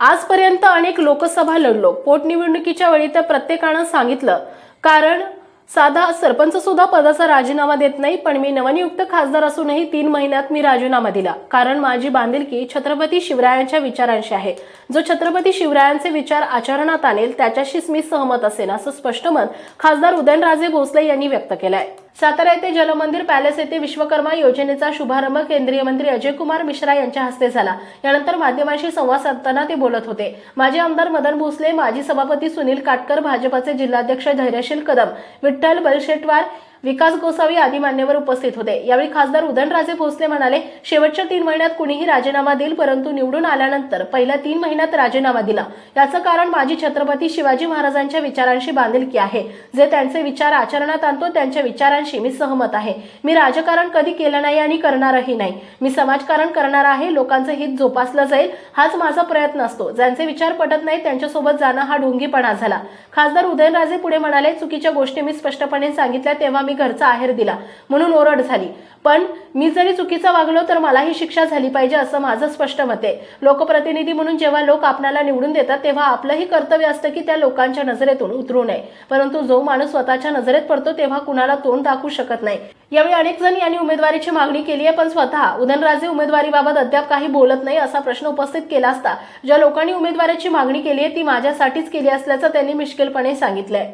आजपर्यंत अनेक लोकसभा लढलो. पोटनिवडणुकीच्या वेळी तर प्रत्येकानं सांगितलं. कारण साधा सरपंच सुद्धा पदाचा राजीनामा देत नाही पण मी नवनियुक्त खासदार असूनही तीन महिन्यात मी राजीनामा दिला. कारण माझी बांधिलकी छत्रपती शिवरायांच्या विचारांशी आहे. जो छत्रपती शिवरायांचे विचार आचरणात आणेल त्याच्याशीच मी सहमत असेन असं स्पष्ट मत खासदार उदयनराजे भोसले यांनी व्यक्त केलं आहे सातारा येथे जलमंदिर पॅलेस येथे विश्वकर्मा योजनेचा शुभारंभ केंद्रीय मंत्री अजय कुमार मिश्रा यांच्या हस्ते झाला. यानंतर माध्यमांशी संवाद साधताना ते बोलत होते. माजी आमदार मदन भोसले माजी सभापती सुनील काटकर भाजपाचे जिल्हाध्यक्ष धैर्यशील कदम विठ्ठल बलशेटवार विकास गोसावी आदी मान्यवर उपस्थित होते. यावेळी खासदार उदयनराजे भोसले म्हणाले शेवटच्या तीन महिन्यात कुणीही राजीनामा देईल परंतु निवडून आल्यानंतर पहिल्या तीन महिन्यात राजीनामा दिला. याचं कारण माझी छत्रपती शिवाजी महाराजांच्या विचारांशी बांधिलकी आहे. जे त्यांचे विचार आचरणात आणतो त्यांच्या विचारांशी मी सहमत आहे. मी राजकारण कधी केलं नाही आणि करणारही नाही. मी समाजकारण करणार आहे लोकांचं हित जोपासलं जाईल हाच माझा प्रयत्न असतो. ज्यांचे विचार पटत नाही त्यांच्यासोबत जाणं हा ढोंगीपणा झाला. खासदार उदयनराजे पुढे म्हणाले चुकीच्या गोष्टी मी स्पष्टपणे सांगितल्या तेव्हा मी घरचा आहेर दिला. म्हणून ओरड झाली. पण मी जरी चुकीचं वागलो तर मलाही शिक्षा झाली पाहिजे असं माझं स्पष्ट मत आहे. लोकप्रतिनिधी म्हणून जेव्हा लोक आपणाला निवडून देतात तेव्हा आपलंही कर्तव्य असतं की त्या लोकांच्या नजरेतून उतरू नये. परंतु जो माणूस स्वतःच्या नजरेत पडतो तेव्हा कुणाला तोंड दाखवू शकत नाही. यावेळी अनेक जण यांनी उमेदवारीची मागणी केली आहे पण स्वतः उदयनराजे उमेदवारीबाबत अद्याप काही बोलत नाही असा प्रश्न उपस्थित केला असता ज्या लोकांनी उमेदवारीची मागणी केली आहे ती माझ्यासाठीच केली असल्याचं त्यांनी मिश्किलपणे सांगितलंय.